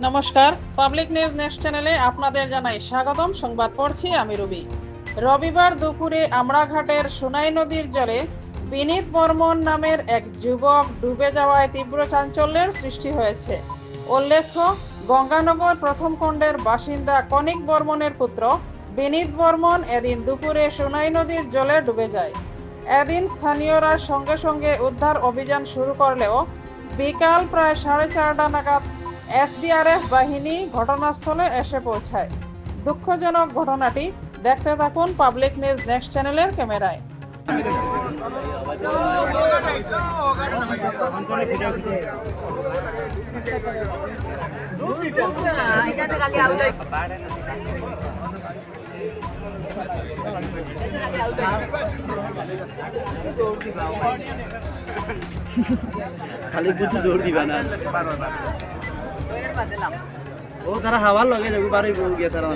নমস্কার public news next চ্যানেলে আপনাদের জানাই স্বাগতম। সংবাদ পড়ছি আমি রবি। রবিবার দুপুরে আমড়াঘাটের সোনাই নদীর জলে বিনীত বর্মন নামের এক যুবক ডুবে যাওয়ায় তীব্র চাঞ্চল্যের সৃষ্টি হয়েছে। উল্লেখ্য, গঙ্গানগর প্রথম খণ্ডের বাসিন্দা কনিক বর্মনের পুত্র বিনীত বর্মন এদিন দুপুরে সোনাই নদীর জলে ডুবে যায়। এদিন স্থানীয়রা সঙ্গে সঙ্গে উদ্ধার অভিযান শুরু করলেও বিকাল প্রায় সাড়ে চারটা নাগাদ এসডিআরএফ বাহিনী ঘটনাস্থলে এসে পৌঁছায়। দুঃখজনক ঘটনাটি দেখতে থাকুন পাবলিক নিউজ নেক্সট চ্যানেলের ক্যামেরায়। খালি বুঝি দৌড় দিবা না। ও তারা হাওয়ার লগে যাব বাড়ি গিয়ে তারা